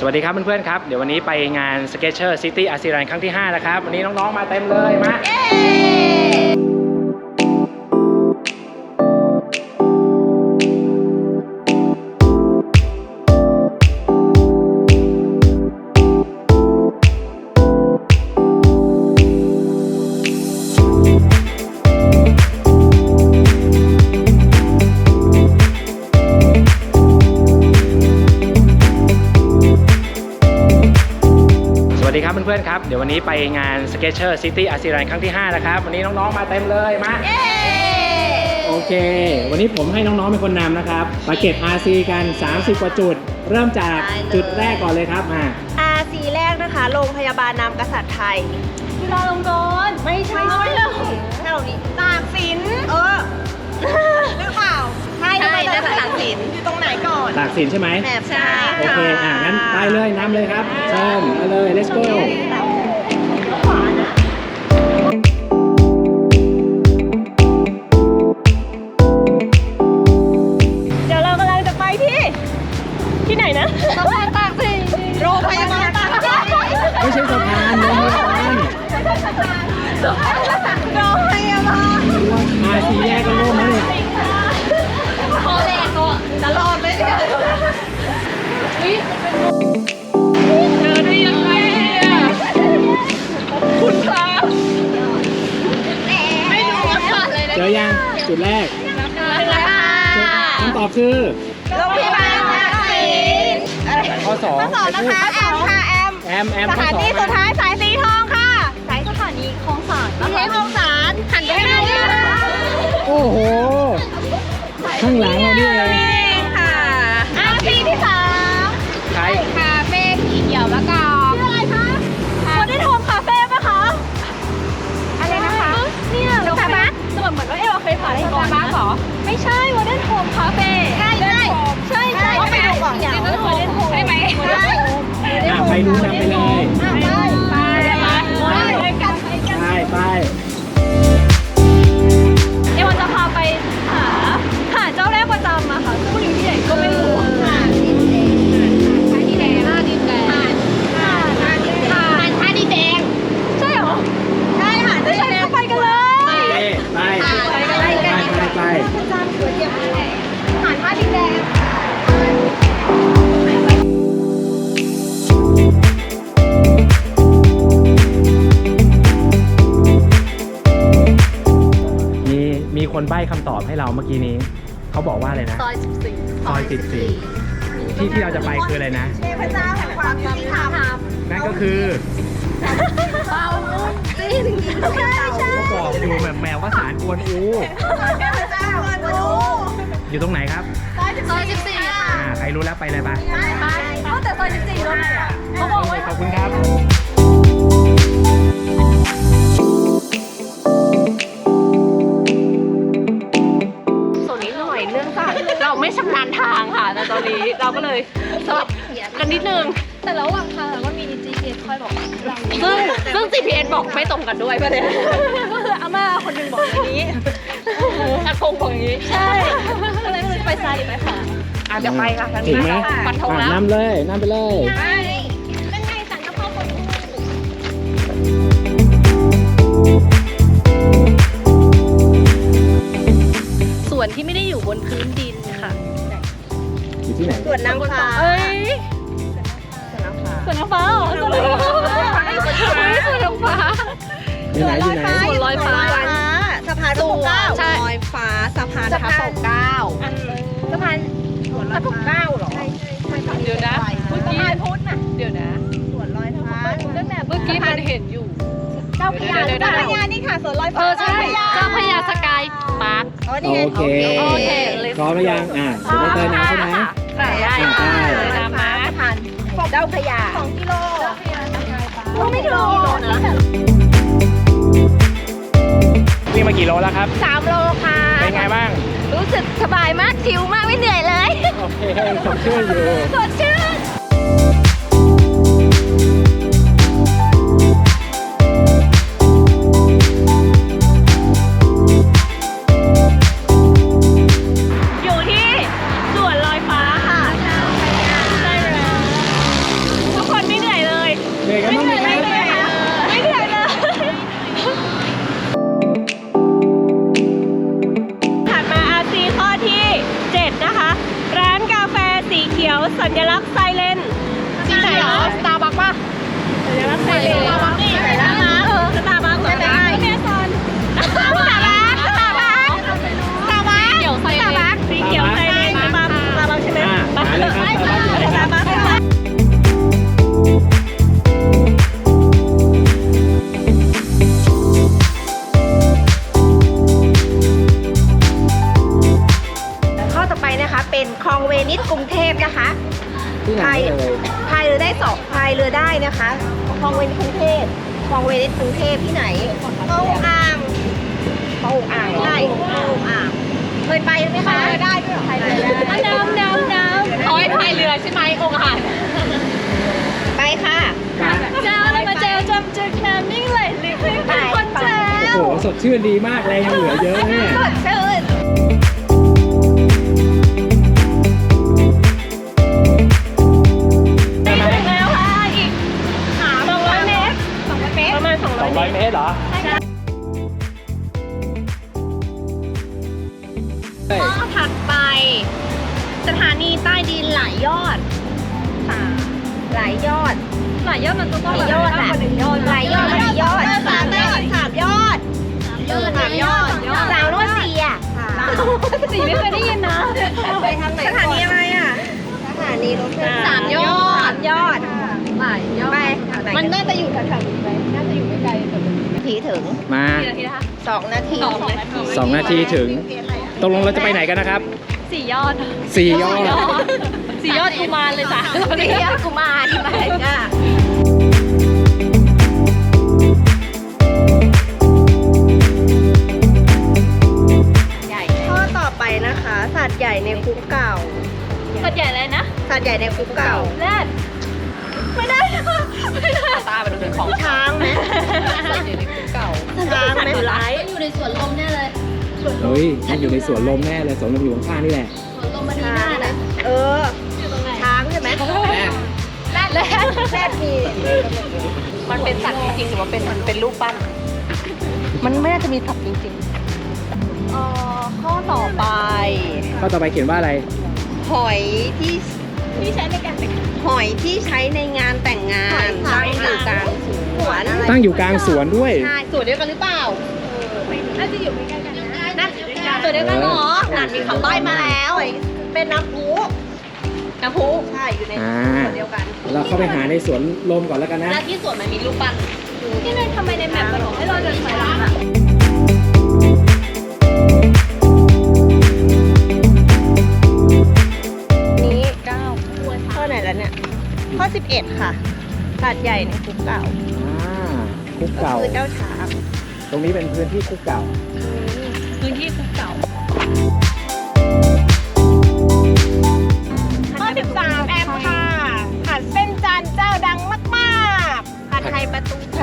สวัสดีครับเพื่อนๆครับ เดี๋ยววันนี้ไปงาน Sketcher City a s i r a n ครั้งที่ 5 นะครับ วันนี้น้อง ๆ มาเต็มเลย มา เพื่อนๆครับเดี๋ยววันนี้ไปงาน Sketcher City a s i r a n ครั้งที่ 5 นะครับ วันนี้น้องๆมาเต็มเลยมาโอเค วันนี้ผมให้น้องๆเป็นคนนำนะครับ มาเก็บ RC กัน 30 กว่าจุด เริ่มจากได้เลย จุดแรกก่อนเลยครับมาอาสีแรกนะคะ โรงพยาบาลนำกษัตริย์ไทยจุฬาลงกรณ์ไม่ใช่ไม่ใช่แถวนี้ตากสินเออ ตากสินใช่ไหมแบบใช่โอเค อะงั้นไปเลยนำเลยครับเชิญมาเลย let's go เดี๋ยวเรากำลังจะไปที่ ที่ไหนนะสะพานตากสินโรงพยาบาลตากสินไม่ใช่สะพานโรงพยาบาลโรงพยาบาล RC แยกกัน จุดแรกถึงแล้วค่ะคำตอบคือโรงพยาบาลตากสินข้อสองข้อสองนะคะแอมค่ะแอมแอมแอมสข้อถานสองที่สุดท้ายสายสีทองค่ะสายสถานีคลองสารไม่ใช่คลองสารหันไปทางนี้โอ้โห ข้างหลังเรานี่ รรู้นำไปเลย ใบ้คำตอบให้เราเมื่อกี้นี้ เขาบอกว่าอะไรนะ ซอย14 ซอยสิบสี่ที่ที่เราจะไปคืออะไรนะ เทพเจ้าแห่งความยุติธรรมนั่นก็คือเอาจริงใช่ใช่ก็บอกอยู่แบบแมวว่าสารกวนอู เทพเจ้ามาดูอยู่ตรงไหนครับ ซอย14ซอย14ค่ะอ่า ใครรู้แล้วไปเลยปะไปไปเขาแต่ซอย14ตรงไหนอะเขาบอกว่าขอบคุณครับ ไม่ชำนาญทางค่ะแต่ตอนนี้เราก็เลยสลับกันนิดนึง แต่ระหว่างทางก็มี GPS คอยบอกเราซึ่งซึ่ง GPS บอกไม่ตรงกันด้วยประเด็นก็คืออาม่าคนหนึงบอกอย่างนี้อากงบอกอย่างนี้ใช่ก็เลยไปซ้ายหรือไปขวาอาจจะไปค่ะทางถึนี้งไหมฟันธงอะแล้วนำเลยนำไปเลย ใช่เป็นไงสั่งกะเพราคนดูส่วนที่ไม่ได้อยู่บนพื้นดินค่ะอยู่ ที่ไหนส่วนนางฟ้าเอ้ยส่วนนางฟ้าส่วนน้ำฟ้าเหรอส่วนน้ำฟ้าเฮ้ยส่วนน้ำฟ้า อยู่ไหนอยู่ไหนส่วนลอยฟ้า สะพานพระปกเกล้าใช่ ลอยฟ้าสะพานพระปกเกล้าสะพานพระปกเกล้าเหรอใช่ใช่ใช่เดี๋ยวนะ เมื่อกี้พุทธน่ะ เดี๋ยวนะ สวนลอยฟ้าเมื่อกี้มันเห็นอยู่ เจ้าพระยาเดี๋ยวๆๆ เจ้าพระยานี่ค่ะสวนลอยฟ้าเออใช่เจ้าพระยาสกายปาร์ค อ๋อนี่ไงโอเค โอเค พร้อมหรือยัง อะเดี๋ยวเราเดินน้ำใช่ไหมได้อะ เจ้าพระยาสองกิโลก็ไม่ถึงนะวิ่งมากี่โลแล้วครับสามโลค่ะ เป็นไงบ้าง รู้สึกสบายมากชิลมากไม่เหนื่อยเลย โอเคสดชื่นอยู่สดชื่น พคลองเวนิสกรุงเทพที่ไหนคลองอ่างคลองอ่างใช่คลองอ่างเคยไปไหมคะได้ด้วยเหรอไปเลยน้ำน้ำน้ำขอให้พายเรือใช่ไหมองค์อาหารไปค่ะเจ้าเรามาเจลจำจึกน้ำนิ่งไหลลึกเป็นคนเจ้าโอ้โหสดชื่นดีมากแรงยังเหลือเยอะแน่สดชื่น ดินหลายยอดหลายยอด หลายยอดมันต้องหลายยอดแหละหลายยอดหลายยอดสามยอดสามยอดสามยอดสามร้อยสี่อะสีไม่เคยได้ยินนะไปทางไหนสถานีอะไรอะสถานีรถไฟฟ้าสามยอดสามยอดหลายยอดไปมันน่าจะอยู่แถวๆนี้ไหมน่าจะอยู่ไม่ไกลแต่เป็นนาทีถึงมากี่นาทีนะคะสองนาทีสองนาที2นาทีถึงตกลงเราจะไปไหนกันนะครับสี่ยอด4ยอด สี่ยอดกุมารเลยจ้ะสี่ยอดกุมารไปจ้ะข้อต่อไปนะคะ สัตว์ใหญ่ในคุกเก่า สัตว์ใหญ่เลยนะ สัตว์ใหญ่ในคุกเก่าแรดไม่ได้ไม่ได้ตาไปดูเป็นของช้างไหมเก่าช้างไหมร้ายอยู่ในสวนลมแน่เลยเฮ้ยมันอยู่ในสวนลมแน่เลยสวนลมอยู่ข้างๆนี่แหละสวนลมมันดีช้างมากไหมนะเออ มแรดแรดแรดมีมันเป็นสัตว์จริงๆหรือว่าเป็นมันเป็นรูปปั้น มันไม่น่าจะมีสัตว์จริงเอ่อข้อต่อไป ข้อต่อไปเขียนว่าอะไร หอยที่ๆที่ใช้ในการแต่งหอยที่ใช้ในงานแต่งงานตั้งอยู่กลางสวนตั้งอยู่กลางสวนด้วยใช่สวนเดียวกันหรือเปล่าน่าจะอยู่ใกล้ๆกันนะน่าสวนเดียวกันเหรอนั่นมีคำใบ้มาแล้วเป็นน้ำพุ น้ำพุใช่อยู่ในอ่าสวนเดียวกันเราเข้าไปหาในสวนลมก่อนแล้วกันนะ แล้วที่สวนมันมีรูปปั้นที่เลยทำไมในแมปมันบอกให้เราเดินถอยหลังอะนี้ข้อไหนแล้วเนี่ย ข้อ 11 ค่ะสัตว์ใหญ่ในคุกเก่าอ่าคุกเก่า คือเจ้าช้างตรงนี้เป็นพื้นที่คุกเก่า พื้นที่คุกเก่า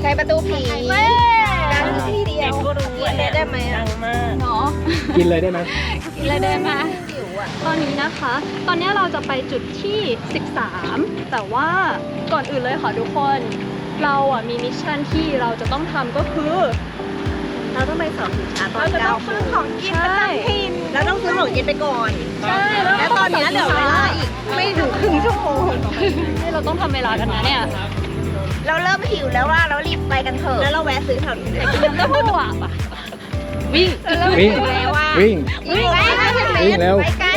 ไทยประตูผีดังที่เดียวกินได้ไหมดังมากเนาะกินเลยได้ไหมกินเลยได้ไหมจิ๋วอะตอนนี้นะคะ ตอนนี้เราจะไปจุดที่ 13 แต่ว่าก่อนอื่นเลยค่ะทุกคน เราอะมีมิชชั่นที่เราจะต้องทำก็คือ เราต้องไปสองถึงช้าตอนเราจะต้เก้าองซื้อของกินประจำถิ่นแล้วต้องซื้อของกินไปก่อน ใช่ แล้วตอนนี้เหลือเวลาอีกไม่ถึงครึ่งชั่วโมงนี่เราต้องทำเวลากันนะเนี่ย เราเริ่มหิวแล้วว่าเรารีบไปกันเถอะแล้วเราแวะซื้อแถวนี้เลยยังไม่พูดอะปะวิ่งวิ่งแล้วว่าวิ่งวิ่งไปวิ่งเร็วไปกัน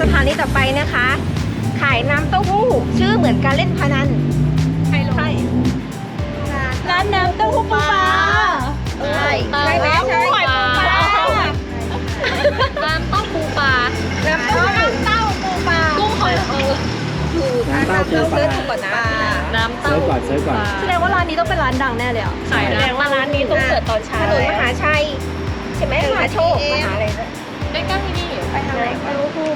สถานีต่อไปนะคะ ขายน้ำเต้าหู้ ชื่อเหมือนการเล่นพนันใครรู้ใช่ร้านน้ำเต้าหู้ปูปลา ปูปลาเลือกถูกกว่านะน้ำเซิร์ชก่อนเซิร์ชก่อน แสดงว่าร้านนี้ต้องเป็นร้านดังแน่เลยอะใช่แสดงว่าร้านนี้ต้องเปิดตอนเช้าถนนมหาชัยใช่ไหมมหาโชคมหาอะไรนะใกล้ๆที่นี่ไปทางไหนก็รู้คู่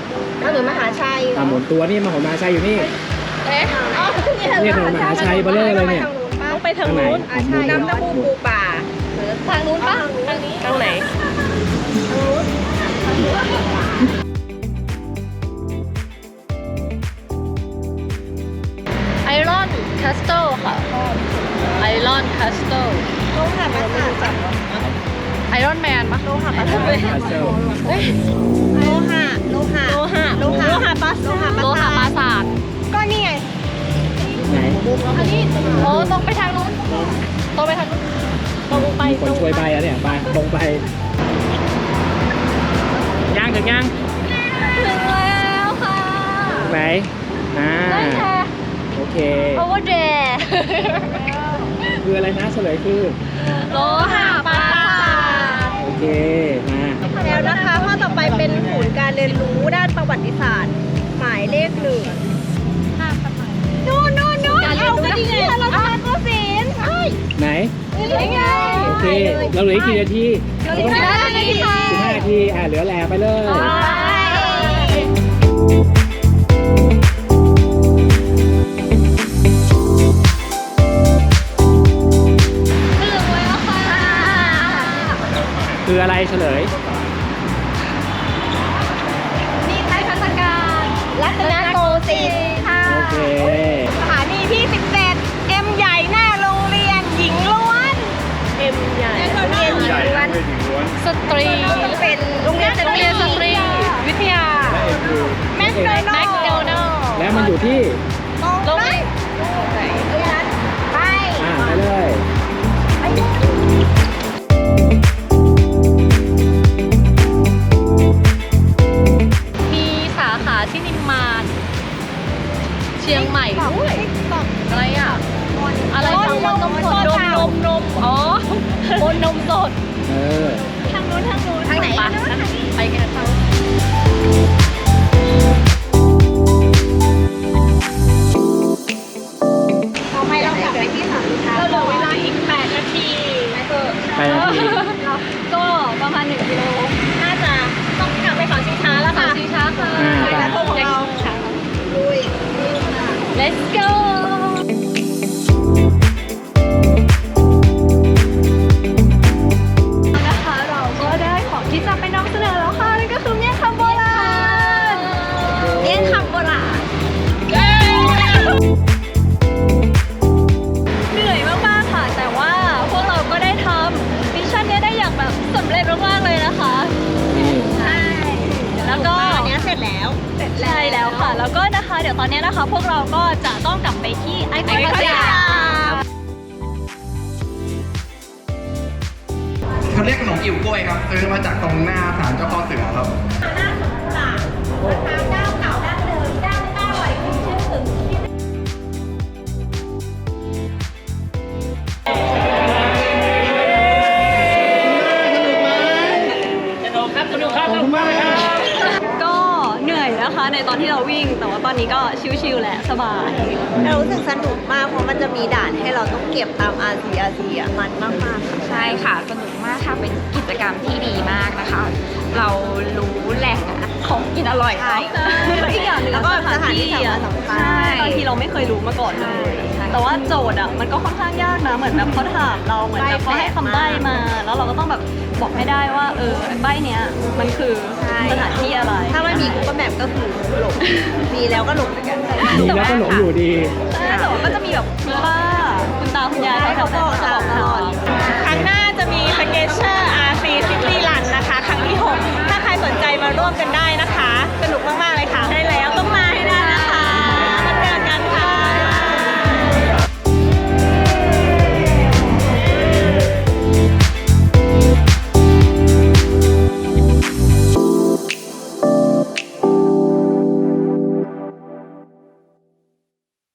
ถนนมหาชัยอ่าหมุนตัวนี่มาหมาชัยอยู่นี่เอ๊ะอ๋อเนี่ยถนนมหาชัยเบลอเลยเนี่ยต้องไปทางนู้นอ่าใช่น้ำเต้าหู้ปูป่าทางนู้นปะทางนี้ทางไหนไอ คัสโตค่ะไอรอนคัสโตโลหะประสาทไอรอนแมนปะโลหะปะพัซเซิลโลหะโลหะโลหะโลหะโลหะปัสโลหะโลหะปราสาทก็นี่ไงไหนอันนี้โอ้ตรงไปทางนู้นตรงไปทางนู้นตรงไปมีคนช่วยใบอะเนี่ยไปตรงไปย่างถึงย่างถึงแล้วค่ะไหนอ่า โอเค โอเวอร์เดย์คืออะไรนะเฉลยคือ โลหะปราสาโอเค มา แล้วนะคะข้อต่อไปเป็นศูนย์การเรียนรู้ด้านประวัติศาสตร์ หมายเลขหนึ่งนู่นนู่นนู่นเอาไปดีเลเราทานก็สินไหน นี่ไง โอเค เราเหลือกี่นาทีเราเห้านาทีสิบห้านาที อะ เหลือแล้วไปเลย คืออะไรเฉลย นี่ไทยพัฒการรัตนโกสินทร์ค่ะโอเค สถานีที่ 17 เอ็มใหญ่หน้าโรงเรียนหญิงล้วนเอ็มใหญ่โรงเรียนหญิงล้วนสตรี เป็นโรงเรียนโรงเรียนสตรี วิทยา แมคโดนัแมลคโดด์นัลแล้วมันอยู่ที่โรงเรียนไปอ่าไปเลย ทำไมเรากลับไปที่สามเราเหลือเวลาอีก 8 นาทีไปนาทีก็ประมาณหนึ่งกิโลน่าจะต้องกลับไปเขาชิงช้าแล้วสาค่ะมชีช้าค่ะอ่าไปแล้วพวกเราลุย Let's go ายเรารู้สึกสนุกมากเพราะมันจะมีด่านให้เราต้องเก็บตาม R C R C อะมันมากๆค่ะใช่ค่ะสนุกมากค่ะเป็นกิจกรรมที่ดีมากนะคะ เรารู้แหล่งของกินอร่อยใช่ใช่แล้วอีกอย่างหนึ่งแล้วก็สถานที่อะสำคัญใช่บางทีเราไม่เคยรู้มาก่อนเลยใช่แต่ว่าโจทย์อะมันก็ค่อนข้างยากนะเหมือนแบบเขาถามเราเหมือนแบบเขาให้คำใบ้มา แล้วเราก็ต้องแบบบอกให้ได้ว่า เออใบ้เนี้ยมันคือสถานที่อะไร ถ้าไม่มี Google Map ก็คือหลงมีแล้วก็หลงเหมือนกัน มีแล้วก็หลงอยู่ดีใช่แต่ว่าก็จะมีแบบคุณป้าคุณตาคุณยายแถวๆนั้นเขาจะบอกทางครั้งหน้าจะมีสเก t เชอร์ RC City Run นะคะ ครั้งที่ 6 ถ้าใครสนใจมาร่วมกันได้นะคะ สนุกมาก